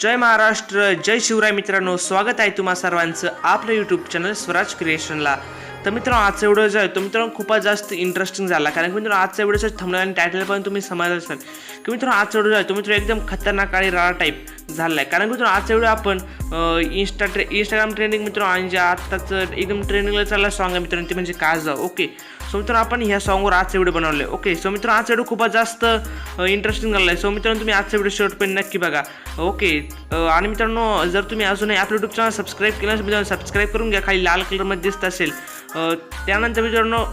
जय महाराष्ट्र जय शिवराय मित्रांनो स्वागत आहे तुम्हा सर्वांचं आपलं यूट्यूब चॅनल स्वराज क्रिएशनला तर मित्रांनो आजचा व्हिडिओ जो आहे तो मित्रांनो खूपच जास्त इंटरेस्टिंग झाला. कारण की मित्रांनो आजच्या व्हिडिओचं थंबनेल आणि टायटल पण तुम्ही समजलं असाल की मित्रांनो आजचा व्हिडिओ जो आहे तो मित्रांनो एकदम खतरनाक आणि राळा टाईप झाला आहे कारण की मित्रांनो आजचा व्हिडिओ आपण इंस्टा ट्रे इंस्टाग्राम ट्रेंडिंग मित्रांनो आणि जे आत्ताचं एकदम ट्रेंडिंगला चालला सॉंग आहे मित्रांनो ते म्हणजे काजा ओके सो मित्रांनो आपण ह्या सॉंगवर आजचा व्हिडिओ बनवले ओके सो मित्रांनो आजचा व्हिडिओ खूपच जास्त इंटरेस्टिंग झाला आहे. सो मित्रांनो तुम्ही आजचा व्हिडिओ शेवटपर्यंत नक्की बघा. ओके आणि मित्रांनो जर तुम्ही अजूनही आपलं यूट्यूब चॅनल सबस्क्राईब केलं असेल मित्रांनो सबस्क्राईब करून घ्या. खाली लाल कलरमध्ये दिसत असेल. त्यानंतर मित्रांनो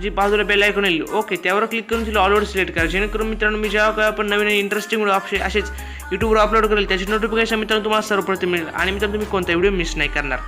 जी बाजूला बेल ऐकून येईल ओके त्यावर क्लिक करून तिला ऑलवर सिलेक्ट करा. जेणेकरून मित्रांनो मी जेव्हा काय आपण नवीन इंटरेस्टिंग व्हिडिओ असेच यूट्यूबवर अपलोड करेल त्याची नोटिफिकेशन मित्रांनो तुम्हाला सर्वप्रथम मिळेल. आणि मित्रांनो तुम्ही कोणता व्हिडिओ मिस नाही करणार.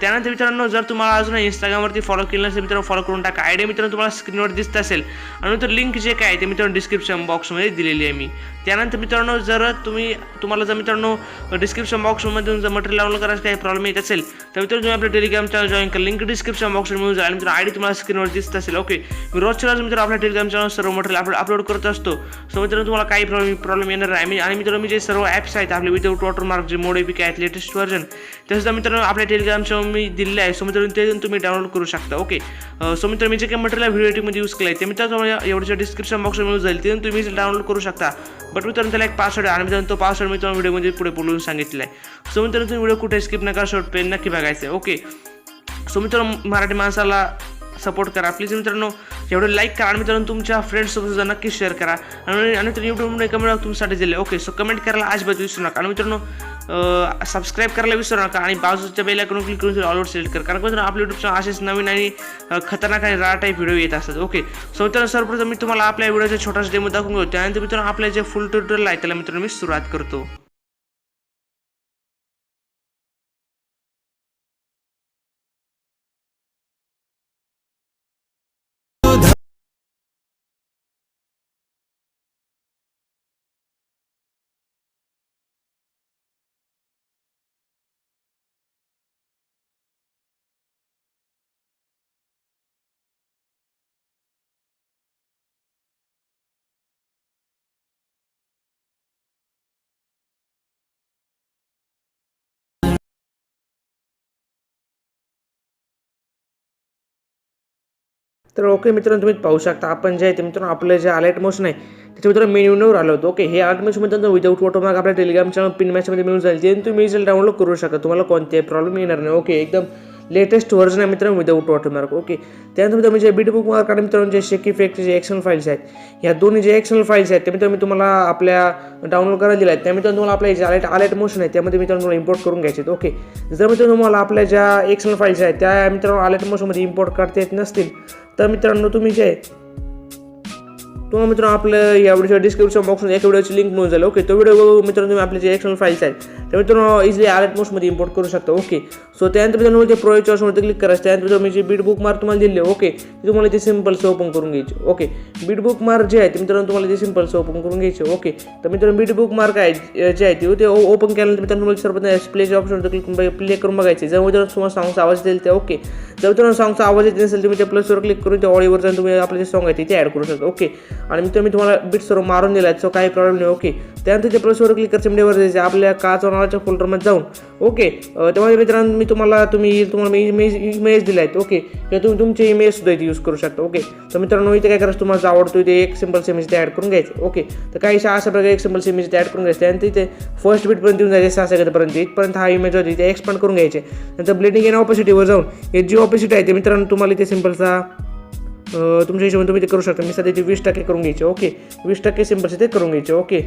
त्यानंतर मित्रांनो जर तुम्हाला अजून इंस्टाग्रामवरती फॉलो केलं नसेल मित्रांनो फॉलो करून टाका. आयडिया मित्रांनो तुम्हाला स्क्रीनवर दिसत असेल. आणि तर लिंक जे काय आहे ते मित्रांनो डिस्क्रिप्शन बॉक्समध्ये दिलेली आहे मी. त्यानंतर मित्रांनो जर तुम्ही तुम्हाला जर मित्रांनो डिस्क्रिप्शन बॉक्समधून जर मटेरियल डाउनलोड करायचं काही प्रॉब्लेम येत असेल तर मित्रांनो तुम्ही आपल्या टेलिग्राम चॅनल जॉईन करा. लिंक डिस्क्रिप्शन बॉक्सवर मिळून जाईल. आणि मित्रांनो आयडी तुम्हाला स्क्रीनवर दिसत असेल. ओके मी रोजच्या रोज मित्रांनो आपल्या टेलिग्राम चॅनल सर्व मटेरियल अपलोड अपलोड करत असतो. सो मित्रांनो तुम्हाला काही प्रॉब्लेम प्रॉब्लेम येणार नाही. मी आणि मित्रांनो मी जे सर्व ॲप्स आहेत आपले विदाउट वॉटरमार्क जे मोडेपिक आहेत लेटेस्ट व्हर्जन ते मित्रांनो आपल्या टेलिग्राम चॅनल मी दिलेले आहे. सो मित्रांनो ते तुम्ही डाउनलोड करू शकता. ओके सो मित्र मी जे काही मटेरियल व्हिडिओ एडिटिंगमध्ये यूज केलं आहे ते मित्रांनो तुम्हाला एवढ्या डिस्क्रिप्शन बॉक्समध्ये मिळून जाईल. तिथून तुम्ही डाउनलोड करू शकता. बट मित्रांनो त्याला एक पासवर्ड आहे. आणि मित्रांनो तो पासवर्ड मी तुम्हाला व्हिडिओमध्ये पुढे बोलून सांगितलं आहे. सो मित्रांनो तुम्ही व्हिडिओ कुठे स्किप नका शॉर्ट पेन नक्की बघायचं आहे. ओके सो मित्रांनो मराठी माणसाला सपोर्ट करा. प्लीज मित्रांनो एवढं लाईक करा आणि मित्रांनो तुमच्या फ्रेंड्ससोबत सुद्धा नक्की शेअर करा. आणि आणि मित्रांनो यूट्यूबमध्ये कमेंट तुमच्यासाठी दिले ओके सो कमेंट करायला अजिबात विसरू नका. आणि मित्रांनो सबस्क्राईब करायला विसरू नका आणि बाजूच्या बेल आयकॉन क्लिक करून ऑलवर सिलेक्ट करा. कारण मित्रांनो आपल्या यूट्यूब चॅनल असेच नवीन आणि खतरनाक आणि रा टाईप व्हिडिओ येत असतात. ओके सो मित्रांनो सर्वप्रथम मी तुम्हाला आपल्या व्हिडिओचा छोटासा डेमो दाखवून घेतो. त्यानंतर मित्रांनो आपल्या जे फुल ट्युटोरियल आहे त्याला मित्रांनो मी सुरुवात करतो. तर ओके मित्रांनो तुम्ही पाहू शकता. आपण जे आहे ते मित्रांनो आपलं जे अलर्ट मोशन आहे त्याच्या मित्रांनो मेन्यूवर आलो होतो ओके. हे अलर्ट मोशन मित्रांनो विदाऊट वॉटरमार्क आपल्या टेलिग्राम चॅनल पिन मॅचमध्ये मिळून जाईल. जे तुम्ही डाउनलोड करू शकता. तुम्हाला कोणते प्रॉब्लेम येणार नाही ओके. एकदम लेटेस्ट व्हर्जन आहे मित्रांनो विदाऊट वॉटरमार्क ओके त्यानंतर मित्रांनो जे बीट बुक मार्क आणि मित्रांनो जे शेकी इफेक्टचे जे एक्शनल फाईल्स आहेत ह्या दोन्ही जे एक्शनल फाईल्स आहेत ते मित्रांनो मी तुम्हाला आपल्या डाउनलोड करायला दिल्या आहेत त्या मित्रांनो तुम्हाला आपल्या जे आलेट अलर्ट मोशन आहे त्यामध्ये मित्रांनो तुम्हाला इम्पोर्ट करून घ्यायचे आहेत. ओके जर मित्रांनो तुम्हाला आपल्या ज्या एक्शनल फाईल्स आहेत त्या मित्रांनो आलेट मोशनमध्ये इम्पोर्ट करता येत नसतील तर मित्रांनो तुम्ही जे तुम्हाला मित्रांनो आपलं या व्हिडिओच्या डिस्क्रिप्शन बॉक्समध्ये एका व्हिडिओची लिंक मिळून जाईल ओके तो व्हिडिओ मित्रांनो तुम्ही आपले जे एक्शनल फाईल्स आहेत ते मित्रांनो इझिली अलर्ट मोस्टमध्ये इम्पोर्ट करू शकता ओके सो त्यानंतर मित्रांनो ते प्रोजेक्ट ऑप्शनमध्ये क्लिक करायचं त्यानंतर मी जे बीट बुक मार्क तुम्हाला दिले ओके ते तुम्हाला ते सिम्पल्स ओपन करून घ्यायचे ओके बीट बुक मार्क जे आहे ते मित्रांनो तुम्हाला ते सिम्पल्स ओपन करून घ्यायचे ओके तर मित्रांनो बीट बुक मार्क आहे जे आहे ते ते ओपन केल्यानंतर मित्रांनो तुम्हाला सर्वात प्लेच्या ऑप्शनवर क्लिक प्ले करून बघायचे. जर मित्रांनो तुम्हाला सॉंगचा आवाज देईल ते ओके जर मित्रांनो सॉंगचा आवाज येत नसेल तुम्ही त्या प्लसवर क्लिक करून त्या ऑडिओवर जाऊन तुम्ही आपले जे सॉंग आहे ते ॲड करू शकता ओके आणि मित्रांनो मी तुम्हाला बीट सर्व मारून दिला आहे सो काही प्रॉब्लेम नाही ओके त्यानंतर ते प्लसवर क्लिक करायचं मीडियावर जायचे आपल्या काच नावाच्या फोल्डरमध्ये जाऊन ओके तेव्हा मित्रांनो मी तुम्हाला तुम्ही तुम्हाला मी इमेज इमेज दिला आहेत ओके किंवा तुम्ही तुमचे इमेज सुद्धा इथे यूज करू शकता ओके तर मित्रांनो इथे काय करायचं तुम्हाला आवडतो ते एक सिंपल इमेज ते ॲड करून घ्यायचं ओके तर काही अशा अशा प्रकारे एक सिंपल इमेज ते ॲड करून घ्यायचं. त्यानंतर इथे फर्स्ट बीटपर्यंत येऊन जायचे सहा सेकंदपर्यंत. इथपर्यंत हा इमेज होती ते एक्सपांड करून घ्यायचे. नंतर ब्लेडिंग एन ऑपोसिटीवर जाऊन हे जी ऑपोसिट आहे ते मित्रांनो तुम्हाला इथे सिम्पलचा तुमच्या हिशोबाने तुम्ही ते करू शकता. मी सध्या ते वीस टक्के करून घ्यायचे ओके. वीस टक्के सिम्पलचे ते करून घ्यायचे ओके.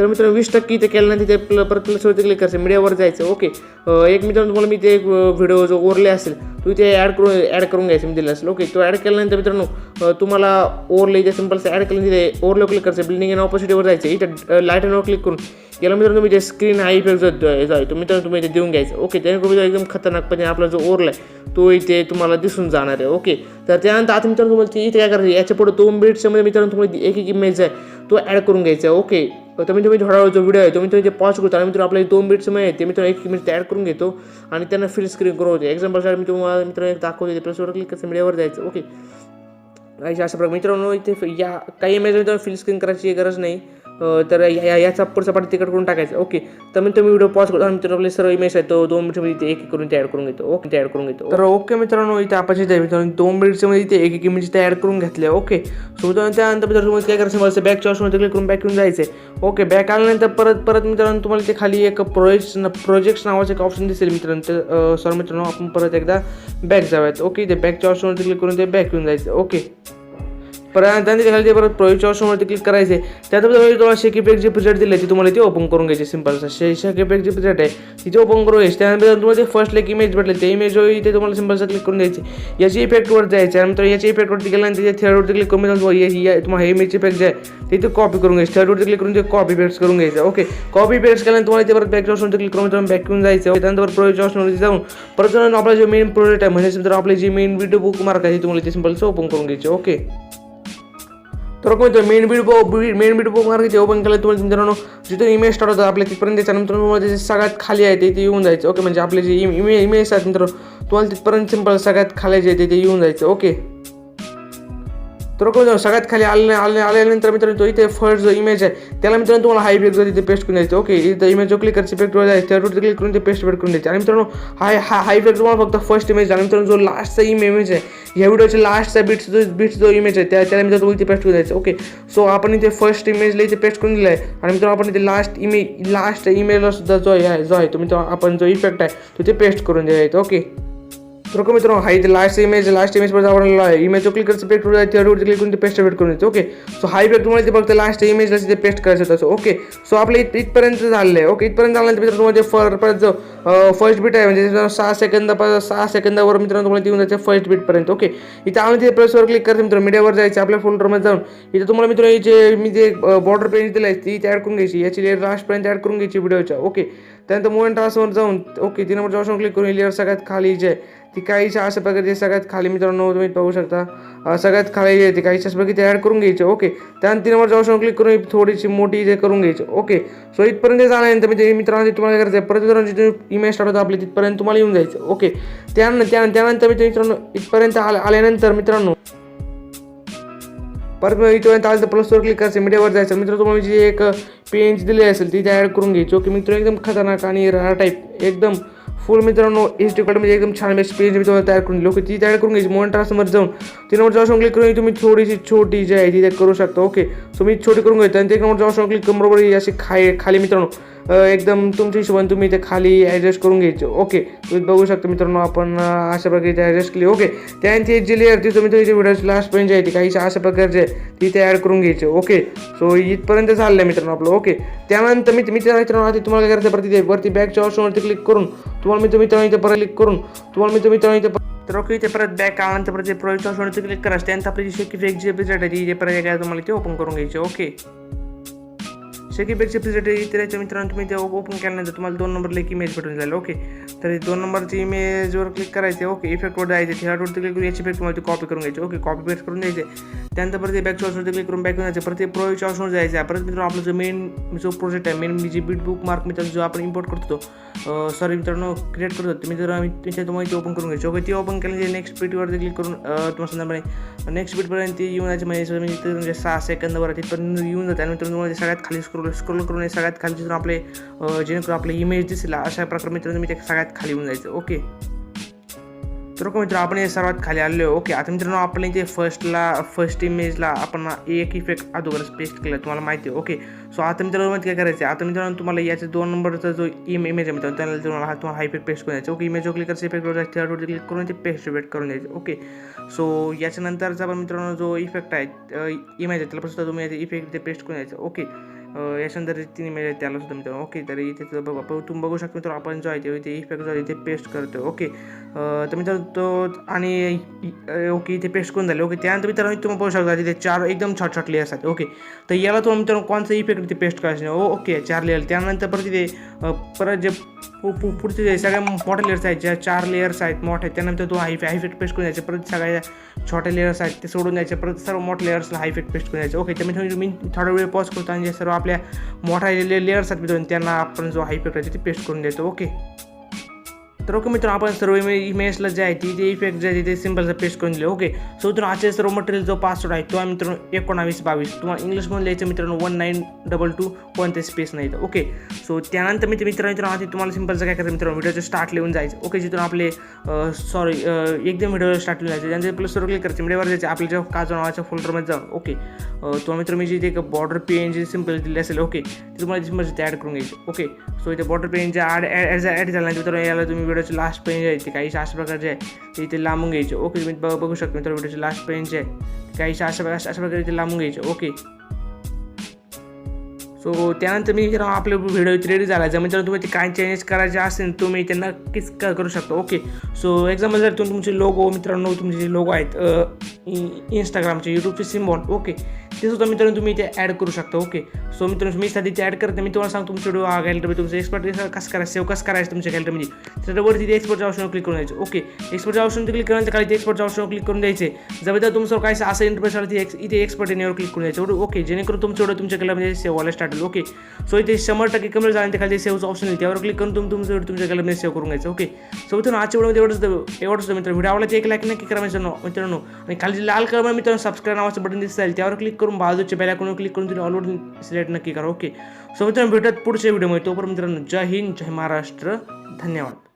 तर मित्रांनो वीस टक्के इथे केल्यानंतर तिथे प्ल परत प्लसवरती क्लिक करायचं मीडियावर जायचं ओके. एक मित्रांनो तुम्हाला मी ते एक व्हिडिओ जो ओरले असेल तो इथे ॲड करून ॲड करून घ्यायचं मी दिलं असेल ओके. तो ॲड केल्यानंतर मित्रांनो तुम्हाला ओरले इथे सिम्पलचं ॲड केलं तिथे ओरलो क्लिक करायचं बिल्डिंग अँड ऑपॉसिटीवर जायचं इथे लाइट अँडवर क्लिक करून. याला मित्रांनो तुम्ही जे स्क्रीन हाय इफेक्ट जो आहे तो मित्रांनो तुम्ही इथे देऊन घ्यायचं ओके. त्याने एकदम खतरनाकपणे आपला जो ओरला आहे तो इथे तुम्हाला दिसून जाणार आहे ओके. तर त्यानंतर आता मित्रांनो तुम्हाला इथे काय करायचं याच्यापुढे दोन बीट्समध्ये मित्रांनो तुम्हाला एक एक इमेज आहे तो ॲड करून घ्यायचा आहे ओके. तर मी तुम्ही थोडा जो व्हिडिओ आहे तो मी तुम्ही ते पॉज करतो आणि मित्र आपल्या दोन बीट्समध्ये आहे ते मित्र एक मिनिट ॲड करून घेतो आणि त्यांना फिल स्क्रीन करून होते. एक्झाम्पलसाठी मी तुम्हाला मित्र एक दाखवते. ते प्लसवर क्लिक करायचं मीडियावर जायचं. ओके अशा प्रकारे. मित्रांनो इथे या काही इमेज मित्रांनो फिल स्क्रीन करायची गरज नाही. तर या- या- याचा पुढचा पार्ट तिकट करून टाकायचं. ओके तर मी तुम्ही व्हिडिओ पॉज करतो मित्र मित्रांनो आपले सर्व इमेज आहे तो दोन मिनिटमध्ये इथे एक एक करून तयार करून घेतो. ओके तयार करून घेतो. तर ओके मित्रांनो इथे आपण इथे मित्रांनो दोन मिनिटच्यामध्ये इथे एक एक इमेज तयार ॲड करून घेतले. ओके सो मित्रांनो त्यानंतर मित्रांनो तुम्हाला काय करायचं मला बॅकच्या ऑप्शनमध्ये क्लिक करून बॅक घेऊन जायचं आहे ओके बॅक आल्यानंतर परत परत मित्रांनो तुम्हाला ते खाली एक प्रोजेक्ट प्रोजेक्ट्स नावाचं एक ऑप्शन दिसेल मित्रांनो. ते सॉरी मित्रांनो आपण परत एकदा बॅक जाऊयात. ओके ते बॅकच्या ऑप्शनवरती क्लिक करून ते बॅक येऊन जायचं. ओके त्यानंतर खाली ते परत प्रोजेक्टच्या ऑप्शनवरती क्लिक करायचे त्यानंतर तुम्हाला शेकी पॅक जे प्रोजेक्ट दिले ती तुम्हाला ते ओपन करून घ्यायचे. सिंपल शे शेकी पेकची जे आहे तिथे ओपन करून घ्यायची. त्यानंतर तुम्हाला ते फर्स्ट एक इमेज भेटले. ते इमेज ते तुम्हाला सिम्पलचा क्लिक करून द्यायची याची इफेक्टवर जायचं त्यानंतर याच्या इफेक्टवरती गेल्यानंतर त्याच्या थर्डवरती क्लिक करून तुम्हाला हे- हे- तुम्हाला हे इमेज इफेक्ट जे आहे ते कॉपी करून घ्यायची. थर्डवरती क्लिक करून ते कॉपी पेस्ट करून घ्यायचं. ओके कॉपी पेस्ट केल्यानंतर तुम्हाला ते परत बॅक ऑप्शनवरती क्लिक करून तुम्हाला बॅक घेऊन जायचं. त्यानंतर प्रोजेक्टच्या ऑप्शनवरती जाऊन परत आपला जे मेन प्रोजेक्ट आहे म्हणजे आपली आपले जे मेन व्हिडिओ बुक मार्क आहे ती तुम्हाला ते सिम्पलचं ओपन करून घ्यायचे. ओके तर कोणतं? मेन बीड मेन बीड बुक मार्ग जेव्हा ओपन केलं तुम्हाला मित्रांनो. जिथे इमेज स्टार्ट होतात आपल्या तिथपर्यंत त्याच्यानंतर तुम्हाला जे सगळ्यात खाली आहे ते ते येऊन जायचं. ओके म्हणजे आपले जे इमे इमेज आहेत मित्रांनो तुम्हाला तिथपर्यंत सिंपल सगळ्यात खाली जे आहे ते ते येऊन जायचं. ओके तर कोण सगळ्यात खाली आले आले आल्यानंतर मित्रांनो तो इथे फर्स्ट जो इमेज आहे त्याला मित्रांनो तुम्हाला हाय इफेक्ट तिथे पेस्ट करून द्यायचं. ओके इथं इमेज जो क्लिक करायचं इफेक्ट जायचं त्यावर क्लिक करून ते पेस्ट पेट करून द्यायचे. आणि मित्रांनो हाय हा हाय इफेक्ट तुम्हाला फक्त फर्स्ट इमेज आणि मित्रांनो जो लास्टचा इमेज आहे या व्हिडिओच्या लास्टचा बिट्स जो बिट्स जो इमेज आहे त्या त्याला मित्रांनो इथे पेस्ट करून द्यायचं. ओके सो आपण इथे फर्स्ट इमेजला इथे पेस्ट करून दिला आहे आणि मित्रांनो आपण इथे लास्ट इमेज लास्ट इमेजला सुद्धा जो आहे जो आहे तो मित्रांनो आपण जो इफेक्ट आहे तो ते पेस्ट करून द्यायचं. ओके तर ओके मित्रांनो हा इथे लास्ट इमेज लास्ट इमेज पण आवडलेला आहे. इमेज क्लिक करायचं पेस्ट करून त्यावरती क्लिक करून ते पेस्ट पेट करून द्यायचं ओके सो हा इफेक्ट तुम्हाला ते फक्त लास्ट इमेजला तिथे पेस्ट करायचं होतं ओके सो आपलं इत इथपर्यंत झालेलं आहे ओके इथपर्यंत झाल्यानंतर मित्रांनो तुम्हाला फर परत जो फर्स्ट बीट आहे म्हणजे सहा सेकंद सहा सेकंदावर मित्रांनो तुम्हाला येऊन जायचं फर्स्ट बीटपर्यंत ओके इथे आम्ही तिथे प्रेसवर क्लिक करते मित्रांनो मीडियावर जायचं आपल्या फोल्डरमध्ये जाऊन. इथे तुम्हाला मित्रांनो जे मी जे बॉर्डर पेज दिलं आहे ती ॲड करून घ्यायची याची लेअर लास्टपर्यंत ॲड करून घ्यायची व्हिडिओच्या ओके त्यानंतर मोबाईल ट्रान्सवर जाऊन ओके तीन नंबरच्या ऑप्शन क्लिक करून लेअर सगळ्यात खाली जे आहे ती काहीच्या अशा प्रकारची सगळ्यात खाली मित्रांनो तुम्ही पाहू शकता. सगळ्यात खाली जे आहे ती काहीच्या प्रकारे ते ॲड करून घ्यायचे ओके. त्यानंतर तीन नंबरच्या ऑप्शन क्लिक करून थोडीशी मोठी जे करून घ्यायची ओके. सो इथपर्यंत झाल्यानंतर म्हणजे मित्रांनो तुम्हाला करायचं आहे परत मित्रांची तुम्ही इमेज स्टार्ट होता आपली तिथपर्यंत तुम्हाला येऊन जायचं ओके. त्यानंतर त्या- त्यानंतर मी मित्रांनो इथपर्यंत आल्या आल्यानंतर मित्रांनो परत मग इथपर्यंत आलं तर प्लसवर क्लिक करायचं मीडियावर जायचं. मित्र तुम्हाला जी एक पेंच दिली असेल ती ॲड करून घ्यायची. ओके मित्र एकदम खतरनाक आणि राहा टाईप एकदम फुल मित्रांनो एच डी म्हणजे एकदम छान बेस्ट पेज मी तुम्हाला तयार करून दिली. ओके ती तयार करून घ्यायची. मोहन ट्रान्सफर जाऊन ती नंबर ऑप्शन क्लिक करून तुम्ही थोडीशी छोटी जी आहे ती त्या करू शकता. ओके सो मी छोटी करून घेतो आणि ते नंबर ऑप्शन क्लिक करून बरोबर अशी खाय खाली मित्रांनो एकदम तुमच्या हिशोबाने तुम्ही ते खाली ॲडजस्ट करून घ्यायचे. ओके तुम्ही बघू शकता मित्रांनो आपण अशा प्रकारे ते ॲडजस्ट केली. ओके त्यानंतर जी लेअर ती तुम्ही तुमच्या व्हिडिओची लास्ट पर्यंत जी आहे ती काही अशा प्रकारचे आहे, ती ते ॲड करून घ्यायचे. ओके सो इथपर्यंत झालं आहे मित्रांनो आपलं. ओके त्यानंतर मी मित्र मित्रांनो आधी तुम्हाला काय करायचं परत वरती बॅकच्या ऑप्शनवरती क्लिक करून तुम्हाला मी तुम्ही इथे परत क्लिक करून तुम्हाला मी तुम्ही इथे तर ओके इथे परत बॅक आल्यानंतर परत प्रोजेक्ट ऑप्शनवरती क्लिक करा. त्यानंतर आपली जी शेकी फेक जी प्रेझेंट आहे ती परत काय तुम्हाला ते ओपन करून घ्यायचे. ओके शेकी बेगचे प्रेझेंट मित्रांनो तुम्ही ते ओपन केल्यानंतर तुम्हाला दोन नंबरला एक इमेज भेटून जाईल ओके तर दोन नंबरची इमेजवर क्लिक करायचे ओके इफेक्टवर जायचे थेटवरती क्लिक करून याची इफेक्ट तुम्हाला कॉपी करून घ्यायची ओके कॉपी पेस्ट करून द्यायचे. त्यानंतर परत ते बॅक ऑप्शनवरती क्लिक करून बॅक जायचं. परत ते प्रोजेक्ट ऑप्शनवर जायचं. परत मित्रांनो आपलं जो मेन जो प्रोजेक्ट आहे मेन जी बीट बुक मार्क मित्रांनो जो आपण इम्पोर्ट करतो सॉरी मित्रांनो क्रिएट करतो तुम्ही जर आम्ही तिथे तुम्हाला ती ओपन करून घ्यायची. ओके ती ओपन केल्यानंतर नेक्स्ट बीटवरती क्लिक करून तुम्हाला संध्याकाळी नेक्स्ट बीटपर्यंत ती येऊन जायची म्हणजे, म्हणजे सहा सेकंदवर तिथपर्यंत येऊन जाते आणि मित्रांनो तुम्हाला सगळ्यात खाली स्क्रोल स्क्रोल करून सगळ्यात खाली जिथून आपले जेणेकरून आपले इमेज दिसेल अशा प्रकारे मित्रांनो तुम्ही ते सगळ्यात खाली येऊन जायचं. ओके. तर ओके मित्र आपण हे सर्वात खाली आलो आहे. ओके आता मित्रांनो आपण जे फर्स्टला फर्स्ट इमेजला आपण एक इफेक्ट अगोदरच पेस्ट केला तुम्हाला माहिती आहे. ओके सो आता मित्रांनो काय करायचं आहे आता मित्रांनो तुम्हाला याचे दोन नंबरचा जो इम इमेज आहे मित्रांनो त्याला तुम्हाला हा तुम्हाला हा इफेक्ट पेस्ट करून द्यायचा. ओके इमेज क्लिक करायचं इफेक्टवर जायचं त्यावर क्लिक करून ते पेस्ट इफेक्ट करून द्यायचं. ओके सो याच्यानंतरचा पण मित्रांनो जो इफेक्ट आहे इमेज आहे त्याला पण सुद्धा तुम्ही इफेक्ट ते पेस्ट करून द्यायचं. ओके याच्यानंतर तीन इमेज आहेत त्याला सुद्धा मित्रांनो ओके तर इथे बघा तुम्ही बघू शकता मित्रांनो आपण जो आहे ते इफेक्ट जो आहे ते पेस्ट करतो ओके तर मित्रांनो तो आणि ओके इथे पेस्ट करून झाले. ओके त्यानंतर मित्रांनो तुम्ही पाहू शकता तिथे चार एकदम छॉट छॉट लेअर्स आहेत ओके तर याला तुम्हाला मित्रांनो कोणचा इफेक्ट तिथे पेस्ट करायचं ओ ओके चार लेअर त्यानंतर परत तिथे परत जे पुढचे जे सगळ्या मोठ्या लेयर्स आहेत ज्या चार लेयर्स आहेत मोठ्या त्यानंतर तो हाय हायफेक्ट पेस्ट करून द्यायचे परत सगळ्या छोट्या लेअर्स आहेत ते सोडून द्यायचे. परत सर्व मोठ्या लेयर्सला हायफेक्ट पेस्ट करून द्यायचे ओके त्यामुळे मी थोडा वेळ पॉज करतो आणि जे सर्व आपल्या मोठ्या लेअर्स आहेत मित्रांनो त्यांना आपण जो हायफेक्ट आहे ते पेस्ट करून देतो. ओके. तर ओके मित्रांनो आपण सर्व इमेजला जे आहे ती ते इफेक्ट जे आहे ते सिम्पलचा पेस्ट करून दिले. ओके सो मित्रांनो आजचे सर्व मटेरियल जो पासवर्ड आहे तो आहे मित्रांनो एकोणावीस बावीस. तुम्हाला इंग्लिशमध्ये लिहायचं मित्रांनो वन नाईन डबल टू कोणते स्पेस नाही तर ओके सो त्यानंतर मी मित्र मित्रांनो आधी तुम्हाला सिम्पलचं काय करायचं मित्रांनो व्हिडिओचं स्टार्ट लिहून जायचं ओके जिथून आपले सॉरी एकदम व्हिडिओ स्टार्ट लिहून जायचं त्यानंतर प्लस सर्व क्लिक करायचं मीडियावर जायचं आपल्या जेव्हा काजो नावाच्या फोल्डरमध्ये जाऊन. ओके तुम्हाला मित्र मी जे एक बॉर्डर पेन जे सिंपल दिले असेल ओके ते तुम्हाला सिंपल ते ॲड करून घ्यायचे ओके सो इथे बॉर्डर पेनच्या आड ॲड ॲड झाला तर मित्रांनो याला तुम्ही व्हिडिओचे लास्ट पेन जे आहे काही अशा प्रकारचे आहे ते इथे लांबून घ्यायचे. ओके तुम्ही बघ- बघू शकता मित्र व्हिडिओचे लास्ट पेनचे आहे काहीशा काही अशा प्रकार- अशा प्रकारे इथे लांबून घ्यायचे. ओके सो त्यानंतर मी जर आपले व्हिडिओ रेडी झाला. जर मित्रांनो तुम्ही ते काय चेंजेस करायचे असेल तुम्ही ते नक्कीच क- करू शकता. ओके सो एक्झाम्पल जर तुम्ही तुमचे लोगो मित्रांनो तुमचे जे लोगो आहेत इंस्टाग्रामचे यूट्यूबचे सिम्बॉल ओके ते सुद्धा मित्रांनो तुम्ही इथे ॲड करू शकता. ओके सो मित्रांनो मी सध्या इथे ॲड करते मी तुम्हाला सांगतो तुमचे व्हिडिओ हा गॅलरी तुमचं एक्सपर्ट कसं करायचं सेव्ह कसं करायचं तुमच्या गॅलरीमध्ये त्याच्यावरती तिथे एक्सपर्टच्या ऑप्शनवर क्लिक करून द्यायचं. ओके एक्सपर्टच्या ऑप्शन क्लिक करायचं खाली ते एक्सपर्टच्या ऑप्शनवर क्लिक करून द्यायचे. जर तर तुमचं काय असं इंटरफेस आलं इथे एक्सपर्ट येण्यावर क्लिक करून द्यायचं. ओके जेणेकरून तुमचं व्हिडिओ तुमच्या गॅलरीमध्ये सेव्ह व्हायला स्टार्ट होईल. ओके सो इथे शंभर टक्के कमी झाले खाली सेव्हचं ऑप्शन येईल त्यावर क्लिक करून तुम्ही तुमचं व्हिडिओ तुमच्या गॅलरीमध्ये सेव्ह करून घ्यायचं. ओके सो मित्रांनो आजच्या व्हिडिओमध्ये एवढंच एवढंच मित्र व्हिडिओ आवडला एक लाईक नक्की करा मित्रांनो. मित्रांनो आणि खाली लाल कलर मित्रांनो सबस्क्राईब नावाचं बटन दिसत आहे त्यावर क्लिक करून बाजूच्या बेल आयकॉनवर क्लिक करून तुम्ही ऑलवर सिलेक्ट नक्की करा ओके सो मित्रांनो भेटत पुढच्या व्हिडिओमध्ये तोपर्यंत मित्रांनो जय हिंद जय महाराष्ट्र. धन्यवाद.